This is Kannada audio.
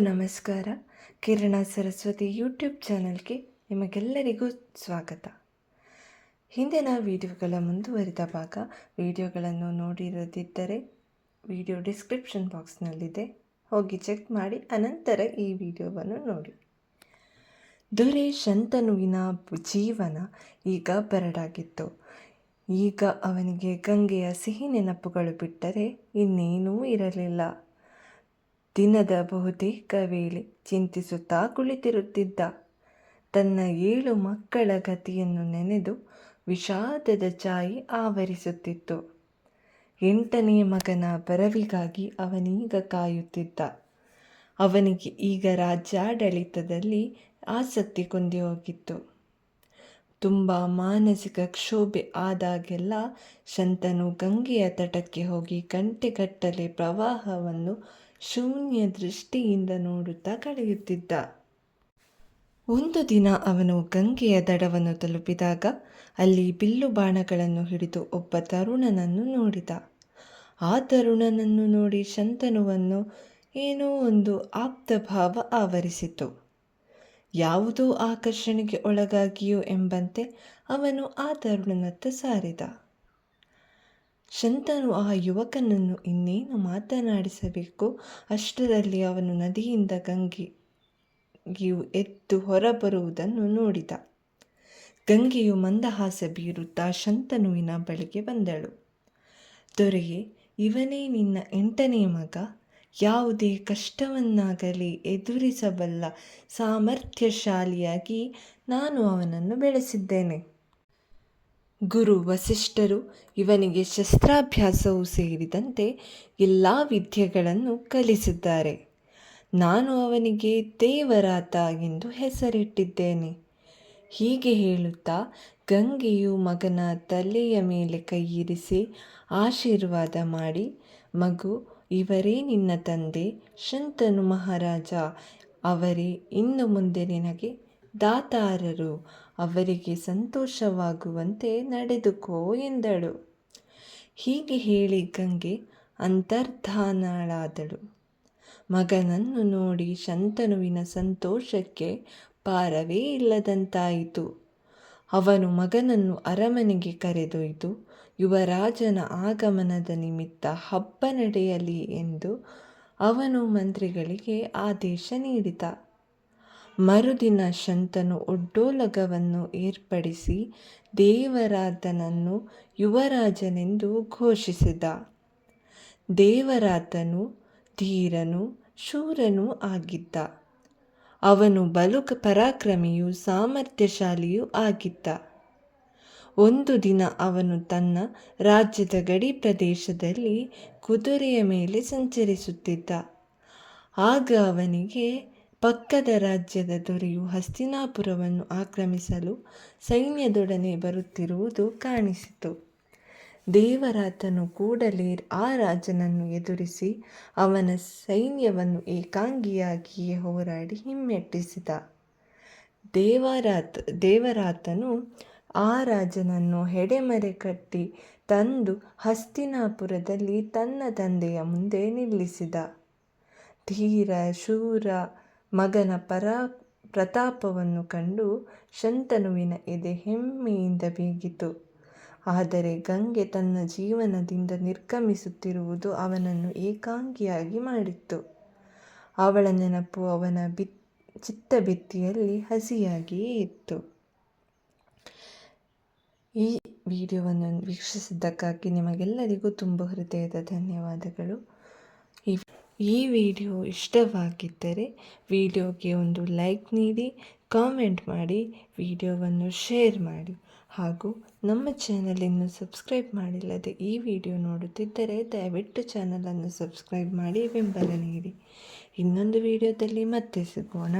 ನಮಸ್ಕಾರ. ಕಿರಣ ಸರಸ್ವತಿ ಯೂಟ್ಯೂಬ್ ಚಾನಲ್ಗೆ ನಿಮಗೆಲ್ಲರಿಗೂ ಸ್ವಾಗತ. ಹಿಂದಿನ ವಿಡಿಯೋಗಳ ಮುಂದುವರಿದ ಭಾಗ ವಿಡಿಯೋಗಳನ್ನು ನೋಡಿರದಿದ್ದರೆ ವಿಡಿಯೋ ಡಿಸ್ಕ್ರಿಪ್ಷನ್ ಬಾಕ್ಸ್ನಲ್ಲಿದೆ. ಹೋಗಿ ಚೆಕ್ ಮಾಡಿ, ಅನಂತರ ಈ ವಿಡಿಯೋವನ್ನು ನೋಡಿ. ದೊರೆ ಶಂತನುವಿನ ಜೀವನ ಈಗ ಬರಡಾಗಿತ್ತು. ಈಗ ಅವನಿಗೆ ಗಂಗೆಯ ಸಿಹಿ ನೆನಪುಗಳು ಬಿಟ್ಟರೆ ಇನ್ನೇನೂ ಇರಲಿಲ್ಲ. ದಿನದ ಬಹುತೇಕ ವೇಳೆ ಚಿಂತಿಸುತ್ತಾ ಕುಳಿತಿರುತ್ತಿದ್ದ ತನ್ನ ಏಳು ಮಕ್ಕಳ ಗತಿಯನ್ನು ನೆನೆದು ವಿಷಾದದ ಛಾಯೆ ಆವರಿಸುತ್ತಿತ್ತು. ಎಂಟನೇ ಮಗನ ಬರವಿಗಾಗಿ ಅವನೀಗ ಕಾಯುತ್ತಿದ್ದ. ಅವನಿಗೆ ಈಗ ರಾಜ್ಯಾಡಳಿತದಲ್ಲಿ ಆಸಕ್ತಿ ಕೊಂದಿ ಹೋಗಿತ್ತು. ತುಂಬ ಮಾನಸಿಕ ಕ್ಷೋಭೆ ಆದಾಗೆಲ್ಲ ಶಂತನು ಗಂಗೆಯ ತಟಕ್ಕೆ ಹೋಗಿ ಗಂಟೆಗಟ್ಟಲೆ ಪ್ರವಾಹವನ್ನು ಶೂನ್ಯ ದೃಷ್ಟಿಯಿಂದ ನೋಡುತ್ತಾ ಕಳೆಯುತ್ತಿದ್ದ. ಒಂದು ದಿನ ಅವನು ಗಂಗೆಯ ದಡವನ್ನು ತಲುಪಿದಾಗ ಅಲ್ಲಿ ಬಿಲ್ಲು ಬಾಣಗಳನ್ನು ಹಿಡಿದು ಒಬ್ಬ ತರುಣನನ್ನು ನೋಡಿದ. ಆ ತರುಣನನ್ನು ನೋಡಿ ಶಂತನುವನ್ನು ಏನೋ ಒಂದು ಆಪ್ತ ಭಾವ ಆವರಿಸಿತು. ಯಾವುದೋ ಆಕರ್ಷಣೆಗೆ ಒಳಗಾಗಿಯೋ ಎಂಬಂತೆ ಅವನು ಆ ತರುಣನತ್ತ ಸಾರಿದ. ಶಂತನು ಆ ಯುವಕನನ್ನು ಇನ್ನೇನು ಮಾತನಾಡಿಸಬೇಕು? ಅಷ್ಟರಲ್ಲಿ ಅವನು ನದಿಯಿಂದ ಗಂಗೆಯು ಎದ್ದು ಹೊರಬರುವುದನ್ನು ನೋಡಿದ. ಗಂಗೆಯು ಮಂದಹಾಸ ಬೀರುತ್ತಾ ಶಂತನುವಿನ ಬಳಿಗೆ ಬಂದಳು. ದೊರೆಯೇ, ಇವನೇ ನಿನ್ನ ಎಂಟನೇ ಮಗ. ಯಾವುದೇ ಕಷ್ಟವನ್ನಾಗಲಿ ಎದುರಿಸಬಲ್ಲ ಸಾಮರ್ಥ್ಯಶಾಲಿಯಾಗಿ ನಾನು ಅವನನ್ನು ಬೆಳೆಸಿದ್ದೇನೆ. ಗುರು ವಸಿಷ್ಠರು ಇವನಿಗೆ ಶಸ್ತ್ರಾಭ್ಯಾಸವೂ ಸೇರಿದಂತೆ ಎಲ್ಲ ವಿದ್ಯೆಗಳನ್ನು ಕಲಿಸಿದ್ದಾರೆ. ನಾನು ಅವನಿಗೆ ದೇವರಾತ ಎಂದು ಹೆಸರಿಟ್ಟಿದ್ದೇನೆ. ಹೀಗೆ ಹೇಳುತ್ತಾ ಗಂಗೆಯು ಮಗನ ತಲೆಯ ಮೇಲೆ ಕೈಯಿರಿಸಿ ಆಶೀರ್ವಾದ ಮಾಡಿ, ಮಗು, ಇವರೇ ನಿನ್ನ ತಂದೆ, ಶಂತನು ಮಹಾರಾಜ, ಅವರೇ, ಇನ್ನು ಮುಂದೆ ನಿನಗೆ ದಾತಾರರು. ಅವರಿಗೆ ಸಂತೋಷವಾಗುವಂತೆ ನಡೆದುಕೋ ಎಂದಳು. ಹೀಗೆ ಹೇಳಿ ಗಂಗೆ ಅಂತರ್ಧಾನಳಾದಳು. ಮಗನನ್ನು ನೋಡಿ ಶಂತನುವಿನ ಸಂತೋಷಕ್ಕೆ ಪಾರವೇ ಇಲ್ಲದಂತಾಯಿತು. ಅವನು ಮಗನನ್ನು ಅರಮನೆಗೆ ಕರೆದೊಯ್ದು, ಯುವರಾಜನ ಆಗಮನದ ನಿಮಿತ್ತ ಹಬ್ಬ ನಡೆಯಲಿ ಎಂದು ಅವನು ಮಂತ್ರಿಗಳಿಗೆ ಆದೇಶ ನೀಡಿದ. ಮರುದಿನ ಶಂತನು ಒಡ್ಡೋಲಗವನ್ನು ಏರ್ಪಡಿಸಿ ದೇವರಾತನನ್ನು ಯುವರಾಜನೆಂದು ಘೋಷಿಸಿದ. ದೇವರಾತನು ಧೀರನು ಶೂರನೂ ಆಗಿದ್ದ. ಅವನು ಬಲು ಪರಾಕ್ರಮಿಯೂ ಸಾಮರ್ಥ್ಯಶಾಲಿಯೂ ಆಗಿದ್ದ. ಒಂದು ದಿನ ಅವನು ತನ್ನ ರಾಜ್ಯದ ಗಡಿ ಪ್ರದೇಶದಲ್ಲಿ ಕುದುರೆಯ ಮೇಲೆ ಸಂಚರಿಸುತ್ತಿದ್ದ. ಆಗ ಅವನಿಗೆ ಪಕ್ಕದ ರಾಜ್ಯದ ದೊರೆಯು ಹಸ್ತಿನಾಪುರವನ್ನು ಆಕ್ರಮಿಸಲು ಸೈನ್ಯದೊಡನೆ ಬರುತ್ತಿರುವುದು ಕಾಣಿಸಿತು. ದೇವರಾತನು ಕೂಡಲೇ ಆ ರಾಜನನ್ನು ಎದುರಿಸಿ ಅವನ ಸೈನ್ಯವನ್ನು ಏಕಾಂಗಿಯಾಗಿಯೇ ಹೋರಾಡಿ ಹಿಮ್ಮೆಟ್ಟಿಸಿದ. ದೇವರಾತ್, ದೇವರಾತನು ಆ ರಾಜನನ್ನು ಹೆಡೆಮರೆ ಕಟ್ಟಿ ತಂದು ಹಸ್ತಿನಾಪುರದಲ್ಲಿ ತನ್ನ ತಂದೆಯ ಮುಂದೆ ನಿಲ್ಲಿಸಿದ. ಧೀರ, ಶೂರ ಮಗನ ಪರ ಪ್ರತಾಪವನ್ನು ಕಂಡು ಶಂತನುವಿನ ಎದೆ ಹೆಮ್ಮೆಯಿಂದ ಬೀಗಿತು. ಆದರೆ ಗಂಗೆ ತನ್ನ ಜೀವನದಿಂದ ನಿರ್ಗಮಿಸುತ್ತಿರುವುದು ಅವನನ್ನು ಏಕಾಂಗಿಯಾಗಿ ಮಾಡಿತ್ತು. ಅವಳ ನೆನಪು ಅವನ ಬಿ ಚಿತ್ತಭಿತ್ತಿಯಲ್ಲಿ ಹಸಿಯಾಗಿಯೇ ಇತ್ತು. ಈ ವಿಡಿಯೋವನ್ನು ವೀಕ್ಷಿಸಿದ್ದಕ್ಕಾಗಿ ನಿಮಗೆಲ್ಲರಿಗೂ ತುಂಬ ಹೃದಯದ ಧನ್ಯವಾದಗಳು. ಈ ಈ ವಿಡಿಯೋ ಇಷ್ಟವಾಗಿದ್ದರೆ ವಿಡಿಯೋಗೆ ಒಂದು ಲೈಕ್ ನೀಡಿ, ಕಾಮೆಂಟ್ ಮಾಡಿ, ವಿಡಿಯೋವನ್ನು ಶೇರ್ ಮಾಡಿ. ಹಾಗೂ ನಮ್ಮ ಚಾನಲನ್ನು ಸಬ್ಸ್ಕ್ರೈಬ್ ಮಾಡಿಲ್ಲದೆ ಈ ವಿಡಿಯೋ ನೋಡುತ್ತಿದ್ದರೆ ದಯವಿಟ್ಟು ಚಾನಲನ್ನು ಸಬ್ಸ್ಕ್ರೈಬ್ ಮಾಡಿ, ಬೆಂಬಲ ನೀಡಿ. ಇನ್ನೊಂದು ವಿಡಿಯೋದಲ್ಲಿ ಮತ್ತೆ ಸಿಗೋಣ.